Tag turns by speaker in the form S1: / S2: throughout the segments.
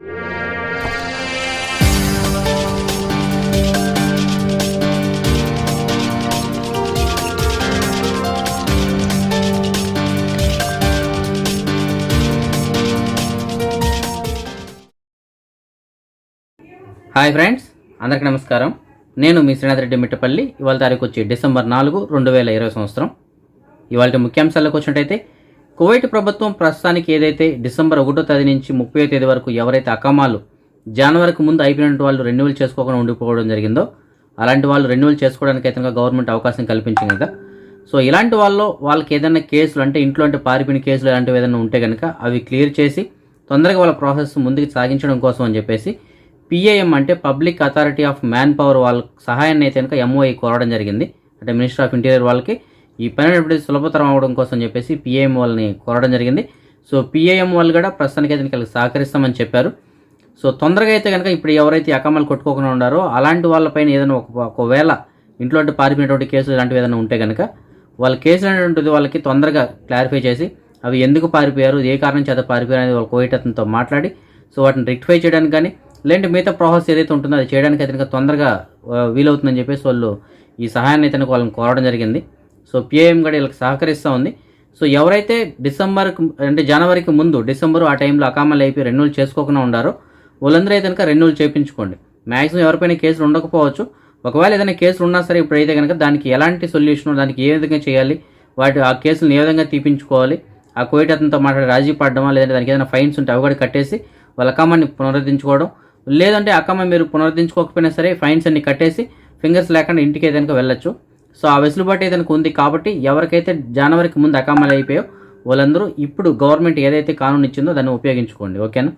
S1: Hi friends అందరికీ నమస్కారం. నేను మీ శ్రీనాథ్ రెడ్డి మిట్టపల్లి. ఇవాళ తారీఖు వచ్చి డిసెంబర్ నాలుగు రెండు వేల ఇరవై సంవత్సరం. ఇవాళ ముఖ్యాంశాలకు వచ్చినట్టయితే కువైట్ ప్రభుత్వం ప్రస్తుతానికి ఏదైతే డిసెంబర్ ఒకటో తేదీ నుంచి ముప్పై తేదీ వరకు ఎవరైతే అకామాలు జనవరికి ముందు అయిపోయినట్టు వాళ్ళు రెన్యువల్ చేసుకోకుండా ఉండిపోవడం జరిగిందో అలాంటి వాళ్ళు రెన్యువల్ చేసుకోవడానికి అయితే గవర్నమెంట్ అవకాశం కల్పించింది కదా. సో ఇలాంటి వాళ్ళు వాళ్ళకి ఏదైనా కేసులు అంటే ఇంట్లో అంటే పారిపోయిన కేసులు ఇలాంటివి ఏదైనా ఉంటే కనుక అవి క్లియర్ చేసి తొందరగా వాళ్ళ ప్రాసెస్ ముందుకు సాగించడం కోసం అని చెప్పేసి పిఏఎం అంటే public authority of manpower వాళ్ళ సహాయాన్ని అయితే కనుక ఎంఓఐ కోరడం జరిగింది. అంటే మినిస్టర్ ఆఫ్ ఇంటీరియర్ వాళ్ళకి ఈ పని అనేది సులభతరం అవడం కోసం చెప్పేసి పిఏఎం వాళ్ళని కోరడం జరిగింది. సో పిఏఎం వాళ్ళు కూడా ప్రస్తుతానికి అయితే కనుక సహకరిస్తామని చెప్పారు. సో తొందరగా అయితే కనుక ఇప్పుడు ఎవరైతే అకమాలు కొట్టుకోకుండా ఉన్నారో అలాంటి వాళ్ళపైన ఏదైనా ఒక ఒకవేళ ఇంట్లో పారిపోయినటువంటి కేసులు ఇలాంటివి ఏదైనా ఉంటే కనుక వాళ్ళ కేసులు అనేటువంటిది వాళ్ళకి తొందరగా క్లారిఫై చేసి అవి ఎందుకు పారిపోయారు ఏ కారణం చేత పారిపోయారు అనేది వాళ్ళ కోవిట్ మాట్లాడి సో వాటిని రెక్టిఫై చేయడానికి కానీ లేదంటే మిగతా ప్రాసెస్ ఏదైతే ఉంటుందో అది చేయడానికి అయితే కనుక తొందరగా వీలవుతుందని చెప్పేసి వాళ్ళు ఈ సహాయాన్ని అయితే వాళ్ళని కోరడం జరిగింది. సో పిఏఎం కూడా వీళ్ళకి సహకరిస్తూ ఉంది. సో ఎవరైతే డిసెంబర్కి అంటే జనవరికి ముందు డిసెంబర్ ఆ టైంలో అకామలు అయిపోయి రెన్యూల్ చేసుకోకుండా ఉండారో వాళ్ళందరూ అయితే కనుక రెన్యూల్ చేయించుకోండి మ్యాక్సిమం ఎవరిపైన కేసులు ఉండకపోవచ్చు. ఒకవేళ ఏదైనా కేసులు ఉన్నా సరే ఇప్పుడైతే కనుక దానికి ఎలాంటి సొల్యూషన్ దానికి ఏ విధంగా చేయాలి వాటి ఆ కేసులను ఏ విధంగా తీపించుకోవాలి ఆ కోయిట్ అతనితో మాట్లాడి రాజీ పడడమా లేదంటే దానికి ఏదైనా ఫైన్స్ ఉంటే అవి కూడా కట్టేసి వాళ్ళ అకామాన్ని పునరుద్ధరించుకోవడం. లేదంటే అకామ మీరు పునరుద్ధరించుకోకపోయినా సరే ఫైన్స్ అన్ని కట్టేసి ఫింగర్స్ లేకుండా ఇంటికి ఏదైనా వెళ్ళొచ్చు. సో ఆ వెసులుబాటు ఇతనికి ఉంది కాబట్టి ఎవరికైతే జనవరికి ముందు అకామలు అయిపోయో వాళ్ళందరూ ఇప్పుడు గవర్నమెంట్ ఏదైతే కానూన్ ఇచ్చిందో దాన్ని ఉపయోగించుకోండి ఓకేనా?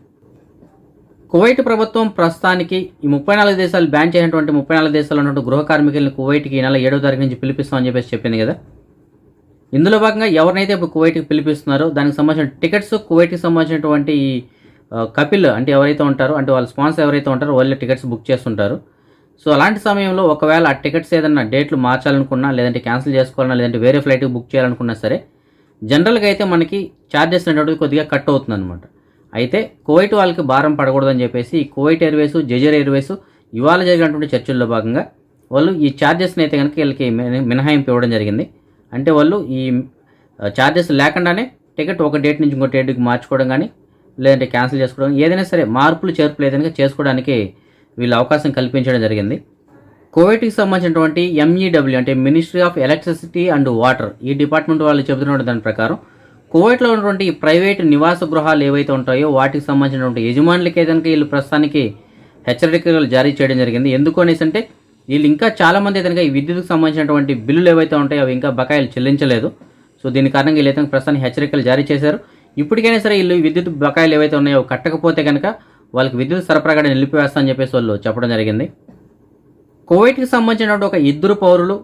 S1: కువైట్ ప్రభుత్వం ప్రస్తుతానికి ఈ ముప్పై నాలుగు దేశాలు బ్యాన్ చేసినటువంటి ముప్పై నాలుగు దేశాలు ఉన్నటువంటి గృహ కార్మికుల్ని కువైట్కి ఈ నెల ఏడో తారీఖు నుంచి పిలిపిస్తామని చెప్పేసి చెప్పింది కదా. ఇందులో భాగంగా ఎవరినైతే ఇప్పుడు కువైట్కి పిలిపిస్తున్నారో దానికి సంబంధించిన టికెట్స్ కువైట్కి సంబంధించినటువంటి ఈ కపిల్ అంటే ఎవరైతే ఉంటారో అంటే వాళ్ళ స్పాన్సర్ ఎవరైతే ఉంటారో వాళ్ళే టికెట్స్ బుక్ చేస్తుంటారు. సో అలాంటి సమయంలో ఒకవేళ ఆ టికెట్స్ ఏదైనా డేట్లు మార్చాలనుకున్నా లేదంటే క్యాన్సిల్ చేసుకోవాలన్నా లేదంటే వేరే ఫ్లైట్కి బుక్ చేయాలనుకున్నా సరే జనరల్గా అయితే మనకి ఛార్జెస్ అనేటువంటిది కొద్దిగా కట్ అవుతుంది అనమాట అయితే కువైట్ వాళ్ళకి భారం పడకూడదని చెప్పేసి ఈ కువైట్ ఎయిర్వేస్ జెజర్ ఎయిర్వేస్ ఇవాళ జరిగినటువంటి చర్చల్లో భాగంగా వాళ్ళు ఈ ఛార్జెస్ని అయితే కనుక వీళ్ళకి మినహాయింపు ఇవ్వడం జరిగింది. అంటే వాళ్ళు ఈ ఛార్జెస్ లేకుండానే టికెట్ ఒక డేట్ నుంచి ఇంకో డేట్కి మార్చుకోవడం కానీ లేదంటే క్యాన్సిల్ చేసుకోవడం ఏదైనా సరే మార్పులు చేర్పులు ఏదైనా చేసుకోవడానికి వీళ్ళు అవకాశం కల్పించడం జరిగింది. కోవిడ్కి సంబంధించినటువంటి ఎంఈడబ్ల్యూ అంటే ministry of electricity and water ఈ డిపార్ట్మెంట్ వాళ్ళు చెబుతున్న దాని ప్రకారం కోవిడ్లో ఉన్నటువంటి ప్రైవేట్ ప్రైవేటు నివాస గృహాలు ఏవైతే ఉంటాయో వాటికి సంబంధించినటువంటి యజమానులకి ఏదైనా వీళ్ళు ప్రస్తుతానికి హెచ్చరికలు జారీ చేయడం జరిగింది. ఎందుకు అనేసి అంటే వీళ్ళు ఇంకా చాలామంది ఏదైనా ఈ విద్యుత్కు సంబంధించినటువంటి బిల్లులు ఏవైతే ఉంటాయో అవి ఇంకా బకాయిలు చెల్లించలేదు. సో దీని కారణంగా వీళ్ళు అయితే ప్రస్తుతానికి హెచ్చరికలు జారీ చేశారు. ఇప్పటికైనా సరే వీళ్ళు విద్యుత్ బకాయిలు ఏవైతే ఉన్నాయో కట్టకపోతే కనుక వాళ్ళకి విద్యుత్ సరఫరా కూడా నిలిపివేస్తా అని చెప్పేసి వాళ్ళు చెప్పడం జరిగింది. కువైట్కి సంబంధించినటువంటి ఒక ఇద్దరు పౌరులు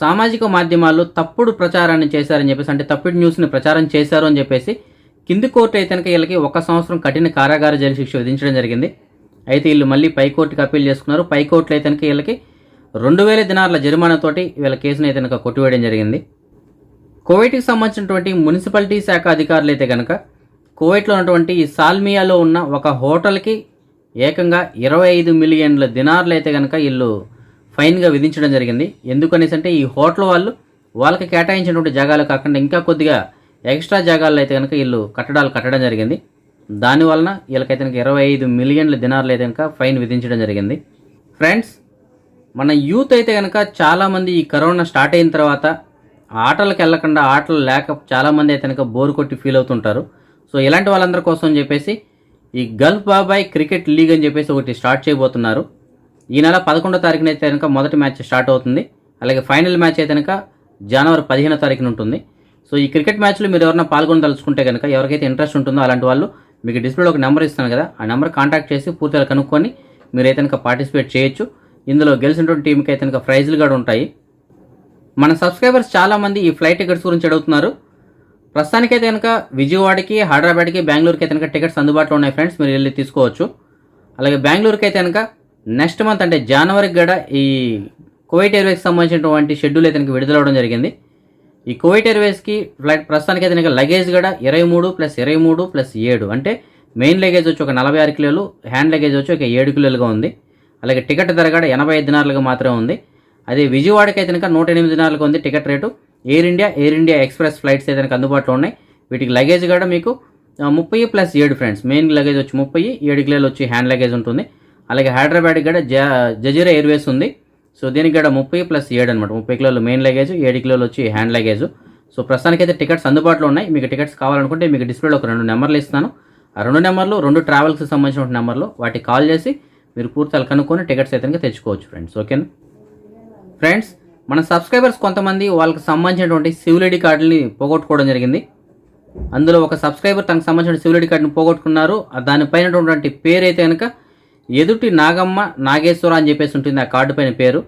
S1: సామాజిక మాధ్యమాల్లో తప్పుడు ప్రచారాన్ని చేశారని చెప్పేసి అంటే తప్పుడు న్యూస్ని ప్రచారం చేశారు అని చెప్పేసి కింది కోర్టు అయితే కనుక వీళ్ళకి ఒక సంవత్సరం కఠిన కారాగార జైలు శిక్ష విధించడం జరిగింది. అయితే వీళ్ళు మళ్ళీ పై కోర్టుకి అప్పీల్ చేసుకున్నారు. పై కోర్టులో అయితే కనుక వీళ్ళకి రెండు వేల దినార్ల జరిమానాతోటి వీళ్ళ కేసును అయితే కనుక కొట్టివేయడం జరిగింది. కోవిడ్కి సంబంధించినటువంటి మున్సిపాలిటీ శాఖ అధికారులు అయితే కనుక కువైట్లో ఉన్నటువంటి ఈ సాల్మియాలో ఉన్న ఒక హోటల్కి ఏకంగా ఇరవై ఐదు మిలియన్ల దినార్లు అయితే కనుక వీళ్ళు ఫైన్గా విధించడం జరిగింది. ఎందుకనేసి అంటే ఈ హోటల్ వాళ్ళు వాళ్ళకి కేటాయించినటువంటి జాగాలు కాకుండా ఇంకా కొద్దిగా ఎక్స్ట్రా జాగాల్లో అయితే కనుక వీళ్ళు కట్టడాలు కట్టడం జరిగింది. దానివలన వీళ్ళకైతే కనుక ఇరవై ఐదు మిలియన్ల దినార్లు అయితే కనుక ఫైన్ విధించడం జరిగింది. ఫ్రెండ్స్ మన యూత్ అయితే కనుక చాలామంది ఈ కరోనా స్టార్ట్ అయిన తర్వాత ఆటలకు వెళ్ళకుండా ఆటలు లేక చాలామంది అయితే కనుక బోర్ కొట్టి ఫీల్ అవుతుంటారు. సో ఇలాంటి వాళ్ళందరి కోసం చెప్పేసి ఈ గల్ఫ్ బాబాయ్ క్రికెట్ లీగ్ అని చెప్పేసి ఒకటి స్టార్ట్ చేయబోతున్నారు. ఈ నెల పదకొండో తారీఖున అయితే కనుక మొదటి మ్యాచ్ స్టార్ట్ అవుతుంది. అలాగే ఫైనల్ మ్యాచ్ అయితే కనుక జనవరి పదిహేనో తారీఖున ఉంటుంది. సో ఈ క్రికెట్ మ్యాచ్లో మీరు ఎవరైనా పాల్గొనదలుచుకుంటే కనుక ఎవరికైతే ఇంట్రెస్ట్ ఉంటుందో అలాంటి వాళ్ళు మీకు డిస్ప్లేలో ఒక నెంబర్ ఇస్తాను కదా ఆ నెంబర్ కాంటాక్ట్ చేసి పూర్తిగా కనుక్కొని మీరైతే కనుక పార్టిసిపేట్ చేయొచ్చు. ఇందులో గెలిచినటువంటి టీంకి అయితే కనుక ప్రైజులు కూడా ఉంటాయి. మన సబ్స్క్రైబర్స్ చాలామంది ఈ ఫ్లైట్ టికెట్స్ గురించి అడుగుతున్నారు. ప్రస్తుతానికైతే కనుక విజయవాడకి హైదరాబాద్కి బెంగళూరుకి అయితే కనుక టికెట్స్ అందుబాటులో ఉన్నాయి ఫ్రెండ్స్. మీరు వెళ్ళి తీసుకోవచ్చు. అలాగే బెంగళూరుకి అయితే కనుక నెక్స్ట్ మంత్ అంటే జనవరికి కూడా ఈ కువైట్ ఎయిర్వేస్కి సంబంధించినటువంటి షెడ్యూల్ అయితే కనుక విడుదలవడం జరిగింది. ఈ కువైట్ ఎయిర్వేస్కి ఫ్లైట్ ప్రస్తుతానికి అయితే కనుక లగేజ్ కూడా ఇరవై మూడు ప్లస్ ఇరవై మూడు ప్లస్ ఏడు. అంటే మెయిన్ లగేజ్ వచ్చి ఒక నలభై ఆరు కిలోలు హ్యాండ్ లగేజ్ వచ్చి ఒక ఏడు కిలోలుగా ఉంది. అలాగే టికెట్ ధర కూడా ఎనభై ఐదు దినాలుగా మాత్రమే ఉంది. అదే విజయవాడకి అయితే కనుక నూట ఎనిమిది దినాలుగా ఉంది ticket rate. Air India Air India Express flights అయితే అందుబాటులో ఉన్నాయి. వీటికి లగేజ్ కూడా మీకు ముప్పై ప్లస్ ఏడు ఫ్రెండ్స్ మెయిన్ లగేజ్ వచ్చి ముప్పై ఏడు కిలోలు వచ్చి హ్యాండ్ లగేజ్ ఉంటుంది. అలాగే హైదరాబాద్కి కూడా జ జజీరా ఎయిర్వేస్ ఉంది. సో దీనికి కూడా ముప్పై ప్లస్ ఏడు అనమాట ముప్పై కిలోలు మెయిన్ లగేజ్ ఏడు కిలోలు వచ్చి హ్యాండ్ లగేజ్ సో ప్రస్తుతానికైతే టికెట్స్ అందుబాటులో ఉన్నాయి. మీకు టికెట్స్ కావాలనుకుంటే మీకు డిస్ప్లేలో ఒక రెండు నెంబర్లు ఇస్తాను. ఆ రెండు నెంబర్లు రెండు ట్రావెల్స్కి సంబంధించిన నెంబర్లు వాటికి కాల్ చేసి మీరు పూర్తిగా కనుక్కొని టికెట్స్ అయితే తెచ్చుకోవచ్చు ఫ్రెండ్స్ ఓకేనా? ఫ్రెండ్స్ మన సబ్స్క్రైబర్స్ కొంతమంది వాళ్ళకి సంబంధించినటువంటి సివిల్ ఐడి కార్డుని పోగొట్టుకోవడం జరిగింది. అందులో ఒక సబ్స్క్రైబర్ తనకు సంబంధించిన సివిల్ ఐడి కార్డుని పోగొట్టుకున్నారు. దానిపైనటువంటి పేరు అయితే కనుక ఎదుటి నాగమ్మ నాగేశ్వర అని చెప్పేసి ఉంటుంది ఆ కార్డు పైన పేరు.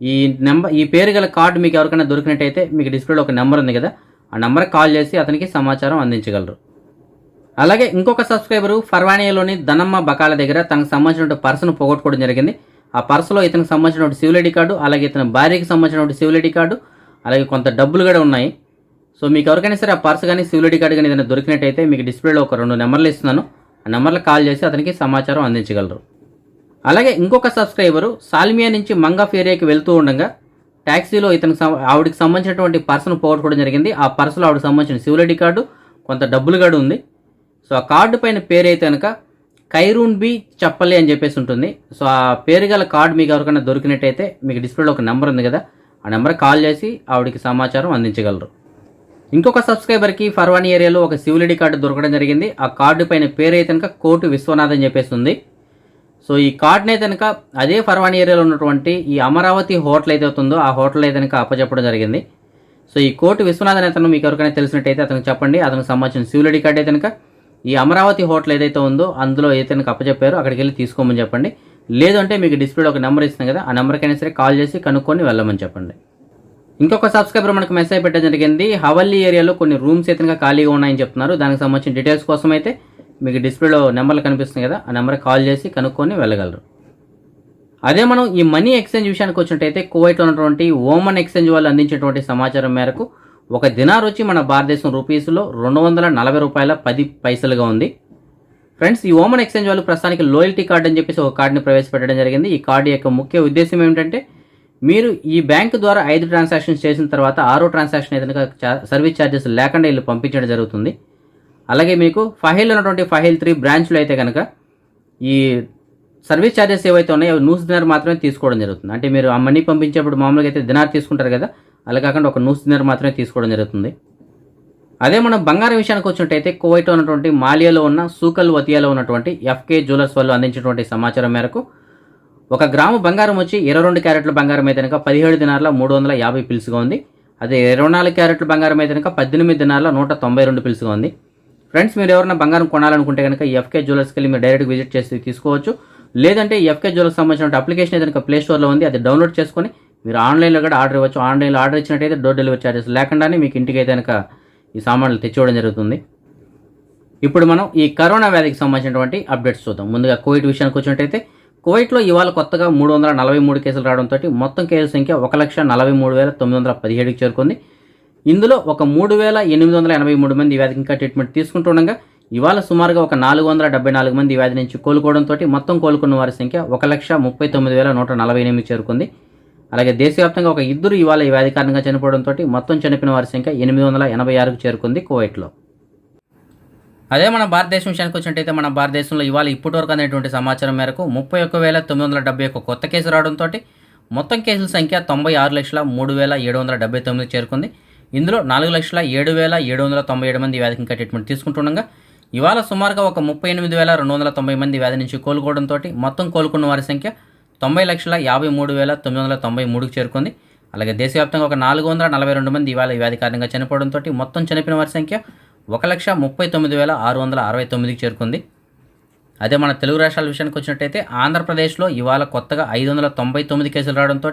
S1: ఈ నెంబర్ ఈ పేరు గల కార్డు మీకు ఎవరికైనా దొరికినట్టయితే మీకు డిస్ప్లేలో ఒక నెంబర్ ఉంది కదా ఆ నెంబర్కి కాల్ చేసి అతనికి సమాచారం అందించగలరు. అలాగే ఇంకొక సబ్స్క్రైబరు ఫర్వానియాలోని ధనమ్మ బకాల దగ్గర తనకు సంబంధించిన పర్సన్ పోగొట్టుకోవడం జరిగింది. ఆ పర్సులో ఇతనికి సంబంధించిన సివిల్ ఐడి కార్డు అలాగే ఇతని భార్యకి సంబంధించిన సివిల్ ఐడి కార్డు అలాగే కొంత డబ్బులు కూడా ఉన్నాయి. సో మీకు ఎవరికైనా సరే ఆ పర్స్ కానీ సివిల్ ఐడి కార్డు కానీ ఏదైనా దొరికినట్టయితే మీకు డిస్ప్లేలో ఒక రెండు నెంబర్లు ఇస్తున్నాను. ఆ నెంబర్లకు కాల్ చేసి అతనికి సమాచారం అందించగలరు. అలాగే ఇంకొక సబ్స్క్రైబరు సాల్మియా నుంచి మంగఫ్ ఏరియాకి వెళ్తూ ఉండగా ట్యాక్సీలో ఇతనికి సం- ఆవిడకి సంబంధించినటువంటి పర్సును పోగొట్టుకోవడం జరిగింది. ఆ పర్సులో ఆవిడకి సంబంధించిన సివిల్ ఐడి కార్డు కొంత డబ్బులు కూడా ఉంది. సో ఆ కార్డు పైన పేరు అయితే కనుక కైరూన్ బి చెప్పలే అని చెప్పేసి ఉంటుంది. సో ఆ పేరు గల కార్డు మీకు ఎవరికైనా దొరికినట్టయితే మీకు డిస్ప్లేలో ఒక నెంబర్ ఉంది కదా ఆ నెంబర్ కాల్ చేసి ఆవిడకి సమాచారం అందించగలరు. ఇంకొక సబ్స్క్రైబర్కి ఫర్వానీ ఏరియాలో ఒక సివిల్ ఐడి కార్డు దొరకడం జరిగింది. ఆ కార్డు పైన పేరు అయితే కనుక కోటి విశ్వనాథ్ అని చెప్పేసి ఉంది. సో ఈ కార్డుని అయితే కనుక అదే ఫర్వానీ ఏరియాలో ఉన్నటువంటి ఈ అమరావతి హోటల్ అయితే అవుతుందో ఆ హోటల్ అయితే కనుక అప్పచెప్పడం జరిగింది. సో ఈ కోటి విశ్వనాథన్ అతను మీకు ఎవరికైనా తెలిసినట్టయితే అతనికి చెప్పండి. అతనికి సంబంధించిన సివిల్ ఐడి అయితే కనుక ఈ అమరావతి హోటల్ ఏదైతే ఉందో అందులో ఏదైనా కప్పచెప్పారో అప్పచెప్పారో అక్కడికి వెళ్ళి తీసుకోమని చెప్పండి. లేదంటే మీకు డిస్ప్లేలో ఒక నెంబర్ ఇస్తుంది కదా ఆ నెంబర్కైనా సరే కాల్ చేసి కనుక్కొని వెళ్ళమని చెప్పండి. ఇంకొక సబ్స్క్రైబర్ మనకు మెసేజ్ పెట్టడం జరిగింది. హవల్లీ ఏరియాలో కొన్ని రూమ్స్ అయితే ఖాళీగా ఉన్నాయని చెప్తున్నారు. దానికి సంబంధించిన డీటెయిల్స్ కోసం అయితే మీకు డిస్ప్లేలో నెంబర్లు కనిపిస్తుంది కదా ఆ నెంబర్కి కాల్ చేసి కనుక్కొని వెళ్ళగలరు. అదే మనం ఈ మనీ ఎక్స్చేంజ్ విషయానికి వచ్చినట్టయితే కువైట్లో ఉన్నటువంటి ఓమన్ ఎక్స్చేంజ్ వాళ్ళు అందించినటువంటి సమాచారం మేరకు ఒక దినార్ వచ్చి మన భారతదేశం రూపీస్లో రెండు వందల నలభై రూపాయల పది పైసలుగా ఉంది. ఫ్రెండ్స్ ఈ ఓమన్ ఎక్స్చేంజ్ వాళ్ళు ప్రస్తుతానికి లోయల్టీ కార్డ్ అని చెప్పేసి ఒక కార్డుని ప్రవేశపెట్టడం జరిగింది. ఈ కార్డు యొక్క ముఖ్య ఉద్దేశం ఏమిటంటే మీరు ఈ బ్యాంక్ ద్వారా ఐదు ట్రాన్సాక్షన్స్ చేసిన తర్వాత ఆరో ట్రాన్సాక్షన్ ఏదైనా సర్వీస్ ఛార్జెస్ లేకుండా వీళ్ళు పంపించడం జరుగుతుంది. అలాగే మీకు ఫహేల్ ఉన్నటువంటి ఫహేల్ త్రీ బ్రాంచ్లో అయితే కనుక ఈ సర్వీస్ ఛార్జెస్ ఏవైతే ఉన్నాయో నూస్ దినార్ మాత్రమే తీసుకోవడం జరుగుతుంది. అంటే మీరు ఆ మనీ పంపించేప్పుడు మామూలుగా అయితే దినార్ తీసుకుంటారు కదా అలా కాకుండా ఒక న్యూస్ దినర్ మాత్రమే తీసుకోవడం జరుగుతుంది. అదే మనం బంగారం విషయానికి వచ్చినట్టయితే కువైట్లో ఉన్నటువంటి మాలియాలో ఉన్న సూకల్ వతియాలో ఉన్నటువంటి ఎఫ్కే జ్యువెలర్స్ వాళ్ళు అందించినటువంటి సమాచారం మేరకు ఒక గ్రాము బంగారం వచ్చి ఇరవై రెండు క్యారెట్ల బంగారం అయితే కనుక పదిహేడు దినాల మూడు వందల యాభై పిలుసుగా ఉంది. అదే ఇరవై నాలుగు క్యారెట్ల బంగారం అయితే కనుక పద్దెనిమిది దినాల నూట తొంభై రెండు పిలుసుగా ఉంది. ఫ్రెండ్స్ మీరు ఎవరైనా బంగారం కొనాలనుకుంటే కనుక ఎఫ్కే జ్యువెలర్స్కి వెళ్ళి మీరు డైరెక్ట్ విజిట్ చేసి తీసుకోవచ్చు. లేదంటే ఎఫ్కే జ్యువెలర్స్ సంబంధించిన అప్లికేషన్ ఏదైనా ప్లే స్టోర్లో ఉంది. అది డౌన్లోడ్ చేసుకొని మీరు ఆన్లైన్లో కూడా ఆర్డర్ ఇవ్వచ్చు. ఆన్లైన్లో ఆర్డర్ ఇచ్చినట్టయితే డోర్ డెలివరీ ఛార్జెస్ లేకుండానే మీకు ఇంటికి అయితే కనుక ఈ సామాన్లు తెచ్చివ్వడం జరుగుతుంది. ఇప్పుడు మనం ఈ కరోనా వ్యాధికి సంబంధించినటువంటి అప్డేట్స్ చూద్దాం. ముందుగా కోవిడ్ విషయానికి వచ్చినట్టయితే కువైట్లో ఇవాళ కొత్తగా మూడు వందల నలభై మూడు కేసులు రావడంతో మొత్తం కేసుల సంఖ్య ఒక లక్ష నలభై మూడు వేల తొమ్మిది వందల పదిహేడుకి చేరుకుంది. ఇందులో ఒక మూడు వేల ఎనిమిది వందల ఎనభై మూడు మంది ఈ వ్యాధికి ఇంకా ట్రీట్మెంట్ తీసుకుంటుండగా ఇవాళ సుమారుగా ఒక నాలుగు వందల డెబ్బై నాలుగు మంది ఈ వ్యాధి నుంచి కోలుకోవడంతో మొత్తం కోలుకున్న వారి సంఖ్య ఒక లక్ష ముప్పై తొమ్మిది వేల నూట నలభై ఎనిమిది చేరుకుంది. అలాగే దేశవ్యాప్తంగా ఒక ఇద్దరు ఇవాళ ఈ వ్యాధి కారణంగా చనిపోవడంతో మొత్తం చనిపోయిన వారి సంఖ్య ఎనిమిది వందల ఎనభై ఆరుకు చేరుకుంది కువైట్లో. అదే మన భారతదేశం విషయానికి వచ్చినట్టయితే మన భారతదేశంలో ఇవాళ ఇప్పటి వరకు అనేటువంటి సమాచారం మేరకు ముప్పై ఒక్క వేల తొమ్మిది వందల డెబ్బై ఒక్క కొత్త కేసు రావడంతో మొత్తం కేసుల సంఖ్య తొంభై ఆరు లక్షల మూడు వేల ఏడు వందల డెబ్బై తొమ్మిది చేరుకుంది. ఇందులో నాలుగు లక్షల ఏడు వేల ఏడు వందల తొంభై ఏడు మంది ఈ వ్యాధికి ఇంకా ట్రీట్మెంట్ తీసుకుంటుండగా ఇవాళ సుమారుగా ఒక ముప్పై ఎనిమిది వేల రెండు వందల తొంభై మంది వ్యాధి నుంచి కోలుకోవడంతో మొత్తం కోలుకున్న వారి సంఖ్య తొంభై లక్షల యాభై మూడు వేల తొమ్మిది వందల తొంభై మూడుకు చేరుకుంది. అలాగే దేశవ్యాప్తంగా ఒక నాలుగు వందల నలభై రెండు మంది ఇవాళ వ్యాధి కారణంగా చనిపోవడంతో మొత్తం చనిపోయిన వారి సంఖ్య ఒక లక్ష ముప్పై తొమ్మిది వేల ఆరు వందల అరవై తొమ్మిదికి చేరుకుంది. అదే మన తెలుగు రాష్ట్రాల విషయానికి వచ్చినట్టయితే ఆంధ్రప్రదేశ్లో ఇవాళ కొత్తగా ఐదు వందల తొంభై తొమ్మిది కేసులు రావడంతో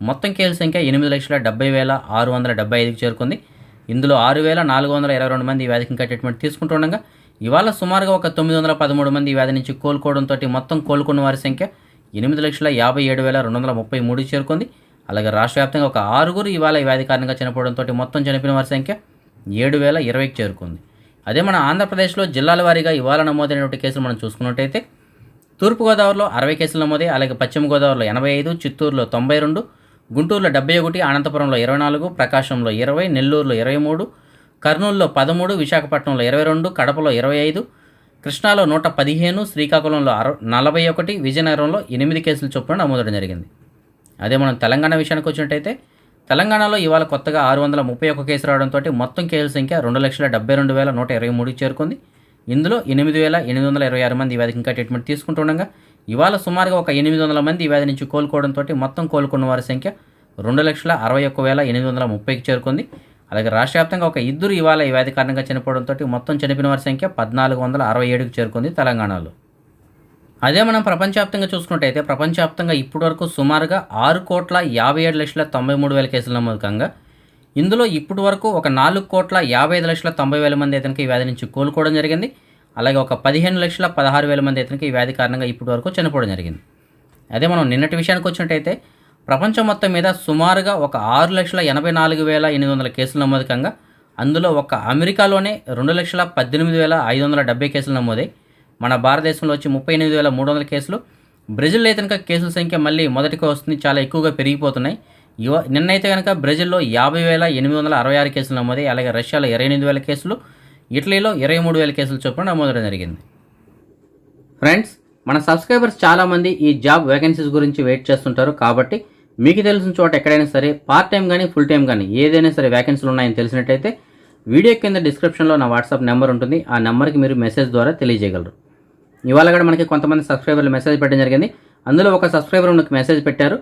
S1: మొత్తం కేసుల సంఖ్య ఎనిమిది లక్షల డెబ్బై వేల ఆరు వందల డెబ్బై ఐదుకి చేరుకుంది. ఇందులో ఆరు వేల నాలుగు వందల ఇరవై రెండు మంది ఈ వ్యాధికి ఇంకా ట్రీట్మెంట్ తీసుకుంటుండగా ఇవాళ సుమారుగా ఒక తొమ్మిది వందల పదమూడు మంది ఈ వ్యాధి నుంచి కోలుకోవడంతో మొత్తం కోలుకున్న వారి సంఖ్య ఎనిమిది లక్షల యాభై ఏడు వేల రెండు వందల ముప్పై మూడు చేరుకుంది. అలాగే రాష్ట్ర వ్యాప్తంగా ఒక ఆరుగురు ఇవాళ ఈ వ్యాధి కారణంగా చనిపోవడంతో మొత్తం చనిపోయిన వారి సంఖ్య ఏడు వేల ఇరవైకి చేరుకుంది. అదే మన ఆంధ్రప్రదేశ్లో జిల్లాల వారీగా ఇవాళ నమోదైనటువంటి కేసులు మనం చూసుకున్నట్టయితే తూర్పుగోదావరిలో అరవై కేసులు నమోదై అలాగే పశ్చిమ గోదావరిలో ఎనభై ఐదు చిత్తూరులో తొంభై రెండు గుంటూరులో డెబ్బై ఒకటి అనంతపురంలో ఇరవై నాలుగు ప్రకాశంలో ఇరవై నెల్లూరులో ఇరవై మూడు కర్నూలులో పదమూడు విశాఖపట్నంలో ఇరవై రెండు కడపలో ఇరవై ఐదు కృష్ణాలో నూట పదిహేను శ్రీకాకుళంలో అర నలభై ఒకటి విజయనగరంలో ఎనిమిది కేసులు చొప్పున నమోదడం జరిగింది. అదే మనం తెలంగాణ విషయానికి వచ్చినట్టయితే తెలంగాణలో ఇవాళ కొత్తగా ఆరు వందల ముప్పై ఒక్క కేసు రావడంతో మొత్తం కేసుల సంఖ్య రెండు లక్షల డెబ్బై రెండు వేల నూట ఇరవై మూడుకి చేరుకుంది. ఇందులో ఎనిమిది వేల ఎనిమిది వందల ఇరవై ఆరు మంది ఈ వ్యాధికి ఇంకా ట్రీట్మెంట్ తీసుకుంటుండగా ఇవాళ సుమారుగా ఒక ఎనిమిది వందల మంది ఈ వ్యాధి నుంచి కోలుకోవడంతో మొత్తం కోలుకున్న వారి సంఖ్య రెండు లక్షల అరవై ఒక్క వేల ఎనిమిది వందల ముప్పైకి చేరుకుంది. అలాగే రాష్ట్ర వ్యాప్తంగా ఒక ఇద్దరు ఇవాళ ఈ వ్యాధి కారణంగా చనిపోవడంతో మొత్తం చనిపోయిన వారి సంఖ్య పద్నాలుగు వందల అరవై ఏడుకు చేరుకుంది తెలంగాణలో. అదే మనం ప్రపంచవ్యాప్తంగా చూసుకున్నట్టయితే ప్రపంచవ్యాప్తంగా ఇప్పటివరకు సుమారుగా ఆరు కోట్ల యాభై ఏడు లక్షల తొంభై మూడు వేల కేసుల నమోదుకంగా ఇందులో ఇప్పటి వరకు ఒక నాలుగు కోట్ల యాభై ఐదు లక్షల తొంభై వేల మంది ఇతనికి ఈ వ్యాధి నుంచి కోలుకోవడం జరిగింది. అలాగే ఒక పదిహేను లక్షల పదహారు వేల మంది ఇతనికి ఈ వ్యాధి కారణంగా ఇప్పటి వరకు చనిపోవడం జరిగింది. అదే మనం నిన్నటి విషయానికి వచ్చినట్టయితే ప్రపంచం మొత్తం మీద సుమారుగా ఒక ఆరు లక్షల ఎనభై నాలుగు వేల ఎనిమిది వందల కేసులు నమోదుకంగా అందులో ఒక అమెరికాలోనే రెండు లక్షల పద్దెనిమిది వేల ఐదు వందల డెబ్బై కేసులు నమోదాయి మన భారతదేశంలో వచ్చి ముప్పై ఎనిమిది వేల మూడు వందల కేసులు. బ్రెజిల్ అయితే కనుక కేసుల సంఖ్య మళ్ళీ మొదటికి వస్తుంది చాలా ఎక్కువగా పెరిగిపోతున్నాయి. యువ నిన్నైతే కనుక బ్రెజిల్లో యాభై వేల ఎనిమిది వందల అరవై ఆరు కేసులు నమోదాయి అలాగే రష్యాలో ఇరవై ఎనిమిది వేల కేసులు ఇటలీలో ఇరవై మూడు వేల కేసులు చొప్పున నమోదడం జరిగింది. ఫ్రెండ్స్ మన సబ్స్క్రైబర్స్ చాలామంది ఈ జాబ్ వేకెన్సీస్ గురించి వెయిట్ చేస్తుంటారు కాబట్టి మీకు తెలిసిన చోట ఎక్కడైనా సరే పార్ట్ టైం కానీ ఫుల్ టైం కానీ ఏదైనా సరే వ్యాకెన్సీలు ఉన్నాయని తెలిసినట్టయితే వీడియో కింద డిస్క్రిప్షన్లో నా వాట్సాప్ నెంబర్ ఉంటుంది. ఆ నెంబర్కి మీరు మెసేజ్ ద్వారా తెలియజేయగలరు. ఇవాళ కూడా మనకి కొంతమంది సబ్స్క్రైబర్లు మెసేజ్ పెట్టడం జరిగింది. అందులో ఒక సబ్స్క్రైబర్ మనకు మెసేజ్ పెట్టారు.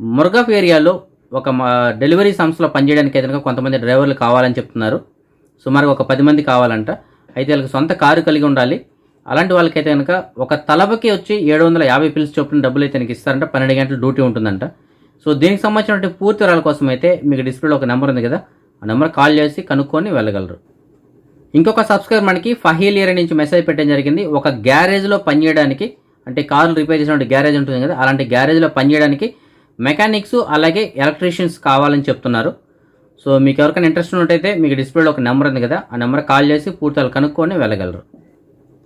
S1: మురగాఫ్ ఏరియాలో ఒక మా డెలివరీ సంస్థలో పనిచేయడానికి అయితే కొంతమంది డ్రైవర్లు కావాలని చెప్తున్నారు. సుమారుగా ఒక పది మంది కావాలంట. అయితే వాళ్ళకి సొంత కారు కలిగి ఉండాలి. అలాంటి వాళ్ళకైతే కనుక ఒక తలపకి వచ్చి ఏడు వందల యాభై పిల్స్ చొప్పున డబ్బులు అయితే ఇస్తారంట. పన్నెండు గంటలు డ్యూటీ ఉంటుందంట. సో దీనికి సంబంధించినటువంటి పూర్తి వివరాల కోసం అయితే మీకు డిస్ప్లేలో ఒక నెంబర్ ఉంది కదా ఆ నెంబర్ కాల్ చేసి కనుక్కొని వెళ్ళగలరు. ఇంకొక సబ్స్క్రైబర్ మనకి ఫహీల్ ఇయర్ నుంచి మెసేజ్ పెట్టడం జరిగింది. ఒక గ్యారేజ్లో పనిచేయడానికి అంటే కార్లు రిపేర్ చేసినటువంటి గ్యారేజ్ ఉంటుంది కదా అలాంటి గ్యారేజ్లో పనిచేయడానికి మెకానిక్స్ అలాగే ఎలక్ట్రీషియన్స్ కావాలని చెప్తున్నారు. సో మీకు ఎవరికైనా ఇంట్రెస్ట్ ఉన్నట్టయితే మీకు డిస్ప్లేలో ఒక నెంబర్ ఉంది కదా ఆ నెంబర్ కాల్ చేసి పూర్తిగా కనుక్కొని వెళ్ళగలరు.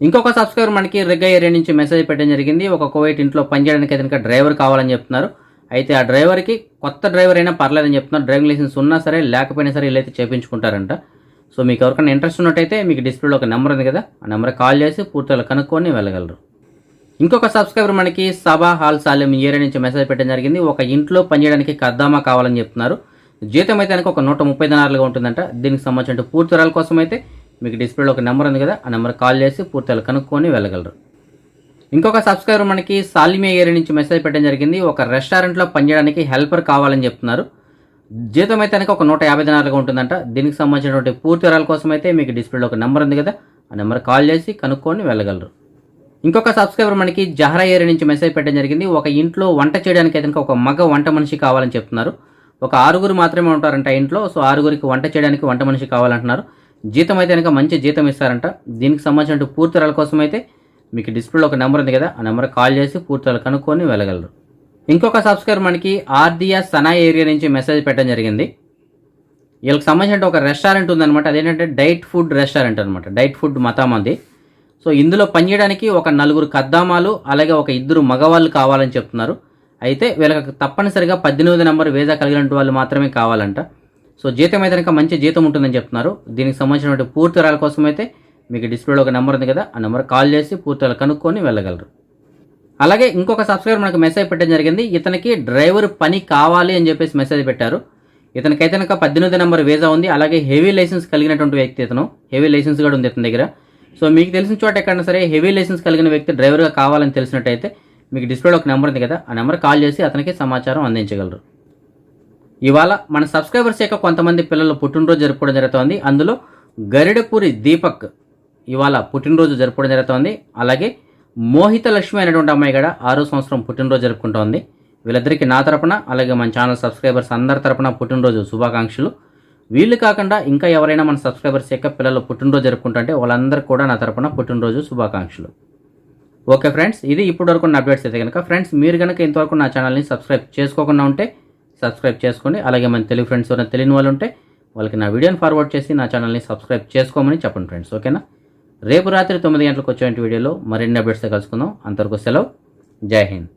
S1: ఇంకొక సబ్స్క్రైబర్ మనకి రిగ్గ ఏరియా నుంచి మెసేజ్ పెట్టడం జరిగింది. ఒక కోవైట్ ఇంట్లో పనిచేయడానికి అయితే డ్రైవర్ కావాలని చెప్తున్నారు. అయితే ఆ డ్రైవర్కి కొత్త డ్రైవర్ అయినా పర్లేదని చెప్తున్నారు. డ్రైవింగ్ లైసెన్స్ ఉన్నా సరే లేకపోయినా సరే వీళ్ళైతే చేపించుకుంటారంట. సో మీకు ఎవరికైనా ఇంట్రెస్ట్ ఉన్నట్టయితే మీకు డిస్ప్లేలో ఒక నెంబర్ ఉంది కదా ఆ నెంబర్ కాల్ చేసి పూర్తిగా కనుక్కొని వెళ్ళగలరు. ఇంకొక సబ్స్క్రైబర్ మనకి సభా హాల్ సాలెం ఏరియా నుంచి మెసేజ్ పెట్టడం జరిగింది. ఒక ఇంట్లో పనిచేయడానికి కద్దామా కావాలని చెప్తున్నారు. జీతం అయితే కనుక ఒక నూట ముప్పై దినాలుగా ఉంటుందంట. దీనికి సంబంధించిన పూర్తి వివరాల కోసం అయితే మీకు డిస్ప్లేలో ఒక నెంబర్ ఉంది కదా ఆ నెంబర్ కాల్ చేసి పూర్తిగా కనుక్కొని వెళ్ళగలరు. ఇంకొక సబ్స్క్రైబర్ మనకి సాలిమియా ఏరియా నుంచి మెసేజ్ పెట్టడం జరిగింది. ఒక రెస్టారెంట్లో పనిచేయడానికి హెల్పర్ కావాలని చెప్తున్నారు. జీతం అయితే కనుక ఒక నూట యాభై దినాలుగా ఉంటుందంట. దీనికి సంబంధించినటువంటి పూర్తి వివరాల కోసం అయితే మీకు డిస్ప్లేలో ఒక నెంబర్ ఉంది కదా. ఆ నెంబర్ కాల్ చేసి కనుక్కొని వెళ్ళగలరు. ఇంకొక సబ్స్క్రైబర్ మనకి జహరా ఏరియా నుంచి మెసేజ్ పెట్టడం జరిగింది. ఒక ఇంట్లో వంట చేయడానికి అయితే ఒక మగ వంట మనిషి కావాలని చెప్తున్నారు. ఒక ఆరుగురు మాత్రమే ఉంటారంట ఇంట్లో. సో ఆరుగురికి వంట చేయడానికి వంట మనిషి కావాలంటున్నారు. జీతం అయితే కనుక మంచి జీతం ఇస్తారంట. దీనికి సంబంధించిన పూర్తి వివరాల కోసం అయితే మీకు డిస్ప్లేలో ఒక నెంబర్ ఉంది కదా ఆ నెంబర్ కాల్ చేసి పూర్తి కనుక్కొని వెళ్ళగలరు. ఇంకొక సబ్స్క్రైబర్ మనకి ఆర్దియా సనా ఏరియా నుంచి మెసేజ్ పెట్టడం జరిగింది. వీళ్ళకి సంబంధించిన ఒక రెస్టారెంట్ ఉందన్నమాట అదేంటంటే డైట్ ఫుడ్ రెస్టారెంట్ అనమాట డైట్ ఫుడ్ మతామంది సో ఇందులో పనిచేయడానికి ఒక నలుగురు కద్దామాలు అలాగే ఒక ఇద్దరు మగవాళ్ళు కావాలని చెప్తున్నారు. అయితే వీళ్ళకి తప్పనిసరిగా పద్దెనిమిది నెంబర్ వీసా కలిగినటువంటి వాళ్ళు మాత్రమే కావాలంట. సో జీతం అయితే కనుక మంచి జీతం ఉంటుందని చెప్తున్నారు. దీనికి సంబంధించినటువంటి పూర్తి వివరాల కోసం అయితే మీకు డిస్ప్లేలో ఒక నెంబర్ ఉంది కదా ఆ నెంబర్ కాల్ చేసి పూర్తిగా కనుక్కొని వెళ్ళగలరు. అలాగే ఇంకొక సబ్స్క్రైబర్ మనకు మెసేజ్ పెట్టడం జరిగింది. ఇతనికి డ్రైవర్ పని కావాలి అని చెప్పేసి మెసేజ్ పెట్టారు. ఇతనికైతే కనుక పద్దెనిమిది నెంబర్ వీసా ఉంది. అలాగే హెవీ లైసెన్స్ కలిగినటువంటి వ్యక్తి ఇతను. హెవీ లైసెన్స్ కూడా ఉంది ఇతని దగ్గర. సో మీకు తెలిసిన చోట ఎక్కడైనా సరే హెవీ లైసెన్స్ కలిగిన వ్యక్తి డ్రైవర్గా కావాలని తెలిసినట్టయితే మీకు డిస్ప్లేలో ఒక నెంబర్ ఉంది కదా ఆ నెంబర్ కాల్ చేసి అతనికి సమాచారం అందించగలరు. ఇవాళ మన సబ్స్క్రైబర్స్ యొక్క కొంతమంది పిల్లలు పుట్టినరోజు జరుపుకోవడం జరుగుతోంది. అందులో గరిడపూరి దీపక్ ఇవాళ పుట్టినరోజు జరుపుకోవడం జరుగుతోంది. అలాగే మోహిత లక్ష్మి అనేటువంటి అమ్మాయి కూడా ఆరో సంవత్సరం పుట్టినరోజు జరుపుకుంటోంది. వీళ్ళిద్దరికీ నా తరపున అలాగే మన ఛానల్ సబ్స్క్రైబర్స్ అందరి తరపున పుట్టినరోజు శుభాకాంక్షలు. వీళ్ళు కాకుండా ఇంకా ఎవరైనా మన సబ్స్క్రైబర్స్ యొక్క పిల్లలు పుట్టినరోజు జరుపుకుంటుంటే వాళ్ళందరికీ కూడా నా తరపున పుట్టినరోజు శుభాకాంక్షలు. ఓకే ఫ్రెండ్స్ ఇది ఇప్పటి వరకు ఉన్న అప్డేట్స్ అయితే కనుక ఫ్రెండ్స్ మీరు కనుక ఇంతవరకు నా ఛానల్ని సబ్స్క్రైబ్ చేసుకోకుండా ఉంటే సబ్స్క్రైబ్ చేసుకోండి. అలాగే మన తెలుగు ఫ్రెండ్స్ ఎవరైనా తెలియని వాళ్ళు ఉంటే వాళ్ళకి నా వీడియోని ఫార్వర్డ్ చేసి నా ఛానల్ని సబ్స్క్రైబ్ చేసుకోమని చెప్పండి ఫ్రెండ్స్ ఓకేనా? రేపు రాత్రి తొమ్మిది గంటలకు వచ్చేటువంటి వీడియోలో మరిన్ని అప్డేట్స్తో కలుసుకుందాం. అంతవరకు సెలవు. జై హింద్.